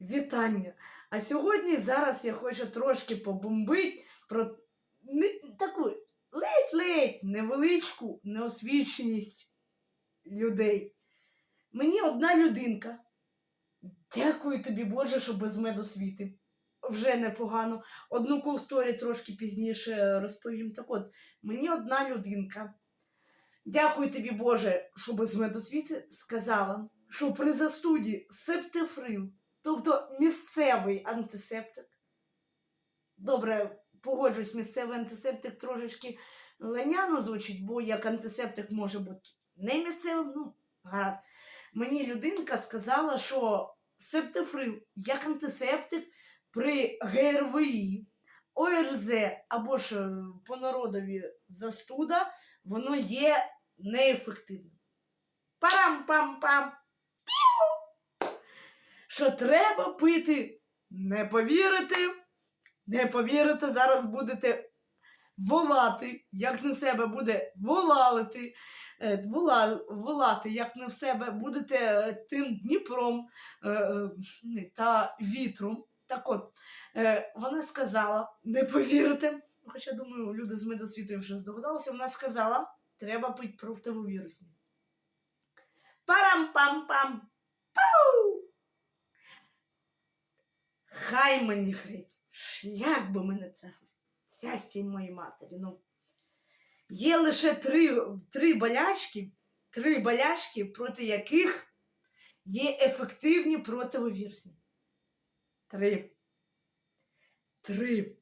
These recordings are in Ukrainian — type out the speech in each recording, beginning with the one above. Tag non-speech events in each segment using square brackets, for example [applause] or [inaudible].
вітання. А сьогодні зараз я хочу трошки побомбити про таку ледь-ледь невеличку неосвіченість людей. Мені одна людинка. Дякую тобі, Боже, що без медосвіти. Вже непогано. Одну култорі трошки пізніше розповім. Так от, мені одна людинка. Дякую тобі, Боже, що без медосвіти сказала, що при застуді септифрил, тобто місцевий антисептик. Добре, погоджуюсь, місцевий антисептик трошечки леняно звучить, бо як антисептик може бути не місцевим, ну, гаразд. Мені людинка сказала, що септифрил як антисептик при ГРВІ, ОРЗ або ж е, по народові застуда, воно є неефективним. Парам-пам-пам. Піу! Що треба пити? Не повірите? Не повірите, зараз будете волати, як на себе буде волалити, е, вола, волати, як на себе будете е, тим Дніпром е, та вітром. Так от, вона сказала, не повірите, хоча думаю, люди з медосвітою вже здогадалися, вона сказала, треба пити противовірусні. Парам-пам-пам. Пау! Хай мені греть, шлях би мене трафив. Трясті моїй матері. Ну, є лише три, три болячки, три болячки, проти яких є ефективні противовірусні. Три. Три.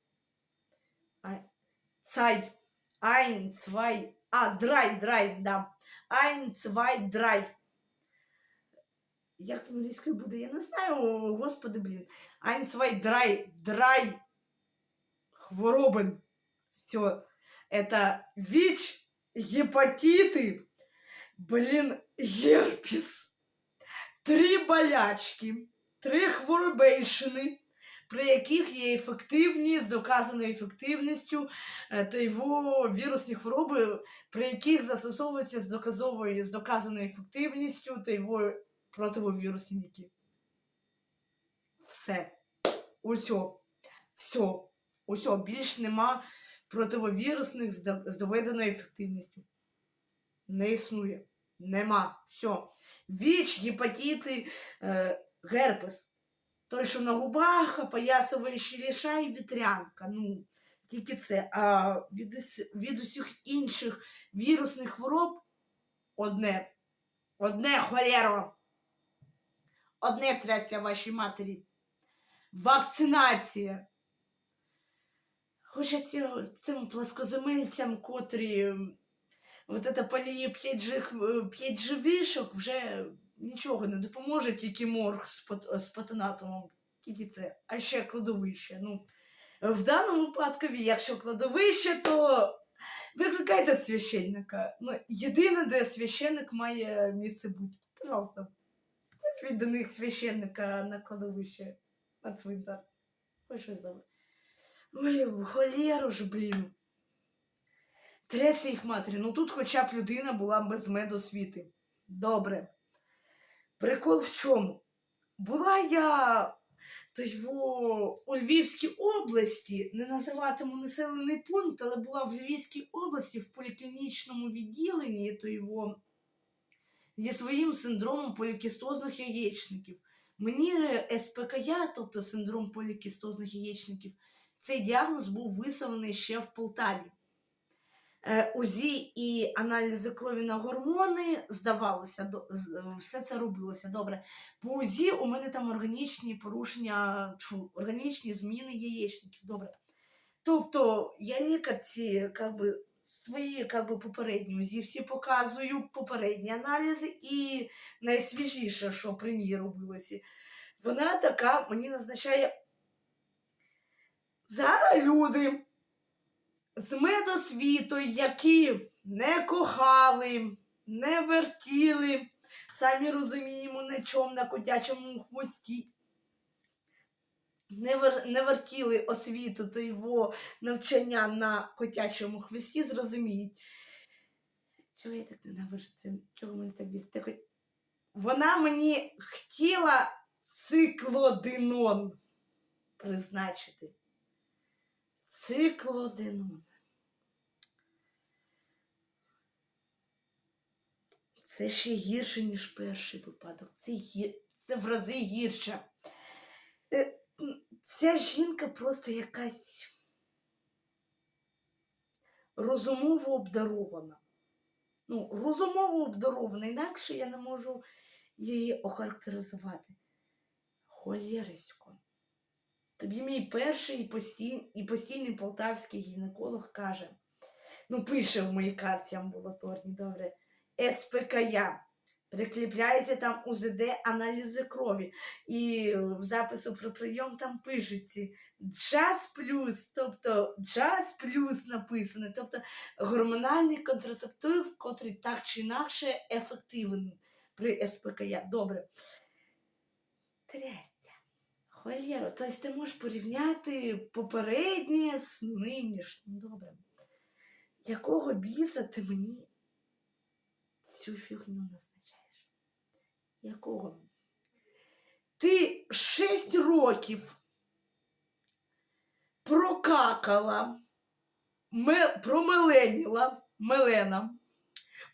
Цай. Ein, zwei, а, драй, драй, да. Ein, zwei, драй. Як то англійською буде, я не знаю, О, господи, блін. Ein, драй, драй. Хворобин. Все. Это ВИЧ, гепатиты, блин, герпес. Три болячки, три хворобейшини, при яких є ефективні з доказаною ефективністю е, та його вірусні хвороби, при яких застосовуються з доказовою з доказаною ефективністю та його противовірусні ліки. Все. Усьо. Все. Усьо. Більш нема противовірусних з доведеною ефективністю. Не існує. Нема. Все. ВІЧ, гепатити, е, герпес. Той, що на губах, опоясуючий ліша і вітрянка. Ну, тільки це. А від, від усіх інших вірусних хвороб одне. Одне холєро. Одне трясся вашій матері. Вакцинація. Хоча цим плоскоземельцям, котрі от це поліє 5 жих, живішок, вже нічого не допоможе, тільки морг з, пат- з патонатумом. Тільки це. А ще кладовище. Ну, в даному випадку, якщо кладовище, то викликайте священника. Ну, єдине, де священник має місце бути. Пожалуйста, визвіть до них священника на кладовище, на цвинтар. Ой, в холєру ж, блін. Трясся їх матері. Ну тут хоча б людина була без медосвіти. Добре. Прикол в чому? Була я то його у Львівській області, не називатиму населений пункт, але була в Львівській області в поліклінічному відділенні то його зі своїм синдромом полікістозних яєчників. Мені СПКЯ, тобто синдром полікістозних яєчників, цей діагноз був виставлений ще в Полтаві. Е, УЗІ і аналізи крові на гормони здавалося, е, все це робилося добре. По УЗІ у мене там органічні порушення, тьфу, органічні зміни яєчників. Добре. Тобто я лікарці, как би, свої как би, попередні УЗІ всі показую, попередні аналізи і найсвіжіше, що при ній робилося. Вона така мені назначає. Зараз люди з медосвітою, які не кохали, не вертіли, самі розуміємо, на чому на котячому хвості. Не, вер, не вертіли освіту та його навчання на котячому хвості, зрозуміють. Чого я так ненавижу це? Чого мене так бісить? Вона мені хотіла циклодинон призначити. Циклодинон. Це ще гірше, ніж перший випадок. Це, гі... це в рази гірше. Ця жінка просто якась розумово обдарована. Ну, розумово обдарована, інакше я не можу її охарактеризувати. Холєрисько. Тобі мій перший і, постій... і постійний полтавський гінеколог каже: ну, пише в моїй карті амбулаторній, добре. СПКЯ. Прикріпляється там УЗД аналізи крові. І в запису про прийом там пишеться джаз плюс, тобто джаз плюс написано, тобто гормональний контрацептив, котрий так чи інакше ефективен при СПКЯ. Добре. Трястя. Холєро, тобто ти можеш порівняти попереднє з нинішнім. Добре. Якого біса ти мені цю фігню назначаєш? Якого? Ти шість років прокакала, ме, промеленіла, Мелена,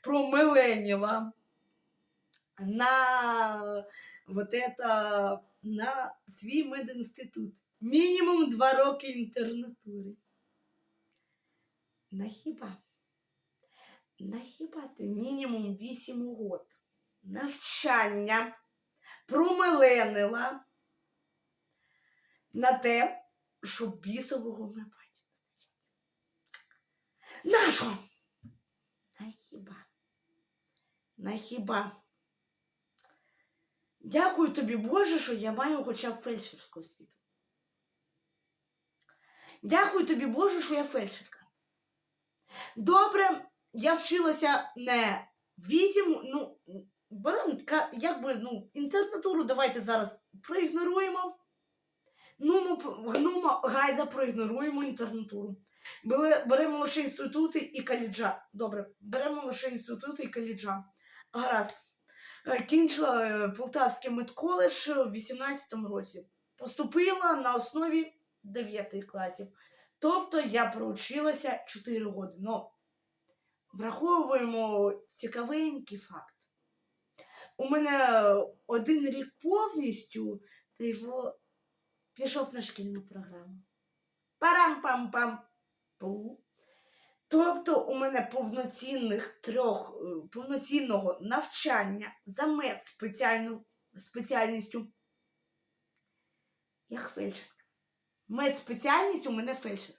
промеленіла на вот это, на свій медінститут. Мінімум два роки інтернатури. На хіба? На хіба ти мінімум 8 год навчання промеленила на те, щоб бісового не бачити. Нащо? На хіба? На хіба? Дякую тобі, Боже, що я маю хоча б фельдшерську освіту. Дякую тобі, Боже, що я фельдшерка. Добре, я вчилася не вісім, ну, беремо така, якби, ну, інтернатуру давайте зараз проігноруємо. П- ну, гайда проігноруємо інтернатуру. Беремо лише інститути і коледжа. Добре, беремо лише інститути і коледжа. Гаразд. Е, Кінчила е, Полтавський медколедж в 18-му році. Поступила на основі 9 класів. Тобто я проучилася 4 роки. Ну, враховуємо цікавенький факт. У мене один рік повністю, та його пішов на шкільну програму. Парам-пам-пам. Пу. Тобто у мене повноцінних трьох, е, повноцінного навчання за медспеціальну спеціальністю. Як фельдшерка. Медспеціальність у мене фельдшер.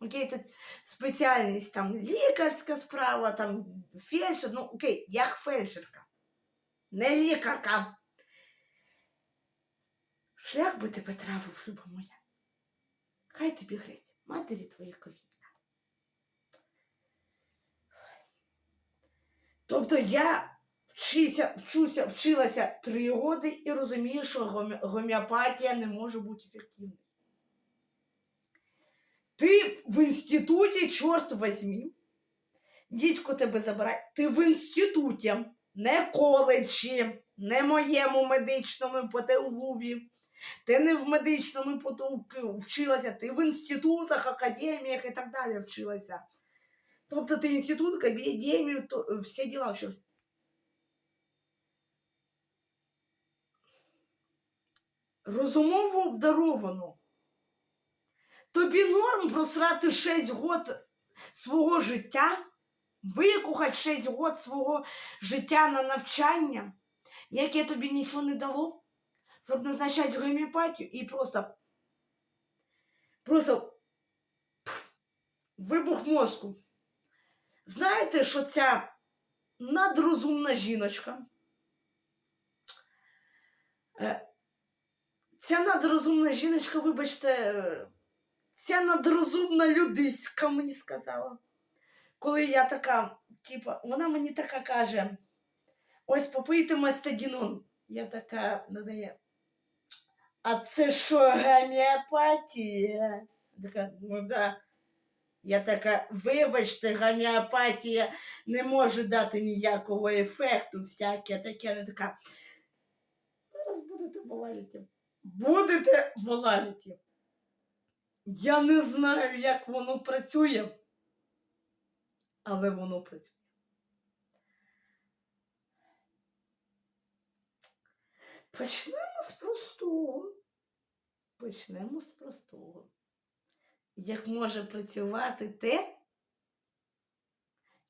Окей, це спеціальність там лікарська справа, там фельдшер, ну окей, як фельдшерка. Не лікарка. Шлях би тебе травив, люба моя. Хай тобі грець, матері твоїй ковідка. Тобто я вчися, вчуся, вчилася три роки і розумію, що гомеопатія не може бути ефективною. Ти в інституті, чорт возьми, дідько тебе забирай, ти в інституті, не коледжі, не моєму медичному ПТУВі. Ти не в медичному ПТУ вчилася, ти в інститутах, академіях і так далі вчилася. Тобто ти інститут, академію, то всі діла вчилася. Розумово обдаровану. Тобі норм просрати 6 год свого життя, викухати 6 год свого життя на навчання, яке тобі нічого не дало, щоб назначати гомеопатію і просто, просто вибух мозку. Знаєте, що ця надрозумна жіночка, е, ця надрозумна жіночка, вибачте, е, ця надрозумна людиська мені сказала. Коли я така, типа, вона мені така каже: ось попийте мастадінон. Я така надає. А це що, гомеопатія? Така, ну да. Я така, вибачте, гомеопатія не може дати ніякого ефекту, всяке таке. Вона така. Зараз будете валіті. Будете валіті. Я не знаю, як воно працює, але воно працює. Почнемо з простого. Почнемо з простого. Як може працювати те,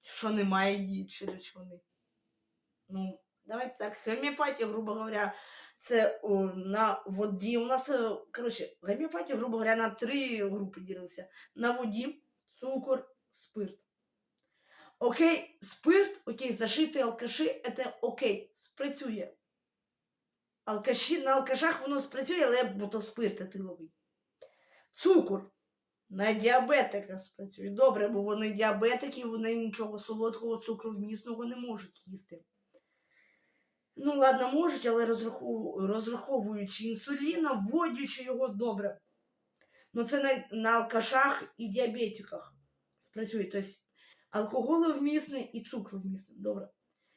що немає діючої речовини? Ну, давайте так, гомеопатія, грубо говоря, це о, на воді. У нас, е, коротше, гомеопатія, грубо говоря, на три групи ділиться. На воді, цукор, спирт. Окей, спирт, окей, зашити алкаші, це окей, спрацює. Алкаші, на алкашах воно спрацює, але бо то спирт етиловий. Цукор. На діабетика спрацює. Добре, бо вони діабетики, вони нічого солодкого, цукру вмісного не можуть їсти. Ну, ладно, можуть, але розрахову- розраховуючи інсуліна, вводячи його добре. Ну, це на, на алкашах і діабетиках спрацює. Тобто алкоголевмісне і цукровмісне. Добре.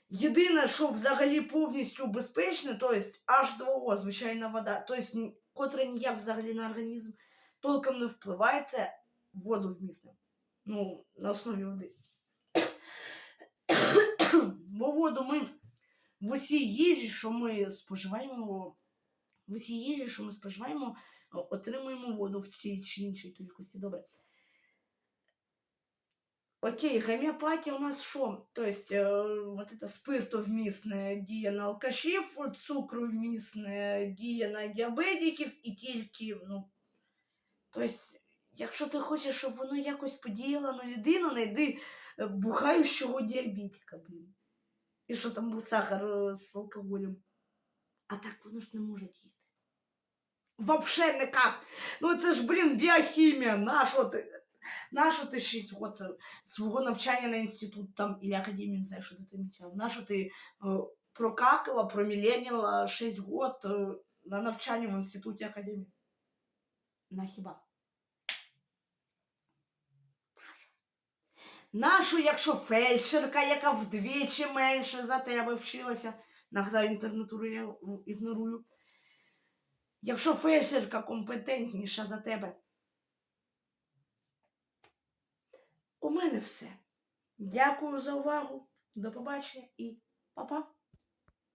Єдине, що взагалі повністю безпечне, то есть H2O, звичайна вода, тобто, котра ніяк взагалі на організм толком не впливає, це водовмісне. Ну, на основі води. [coughs] Бо воду ми в усій їжі, що ми споживаємо, в усій їжі, що ми споживаємо, отримуємо воду в цій чи іншій кількості. Добре. Окей, гомеопатия у нас что? То есть э, вот это спиртовмісне діє на алкашів, цукровмісне діє на діабетиків і тільки, ну. Тобто, якщо ти хочеш, щоб воно якось подіяло на людину, знайди е, бухаючого діабетика, блін. І що там був сахар е, з алкоголем. А так воно ж не може діяти. Вообще никак. Ну це ж, блін, біохімія. Нащо ти? Нащо ти 6 років свого навчання на інститут там і академію, не знаю, що ти навчав. Нащо ти е, прокакала, проміленіла 6 років е, на навчанні в інституті академії? На хіба? Нашу, якщо фельдшерка, яка вдвічі менше за тебе вчилася, нагадаю, інтернатуру я е, ігнорую. Якщо фельдшерка компетентніша за тебе, у мене все. Дякую за увагу. До побачення і па-па.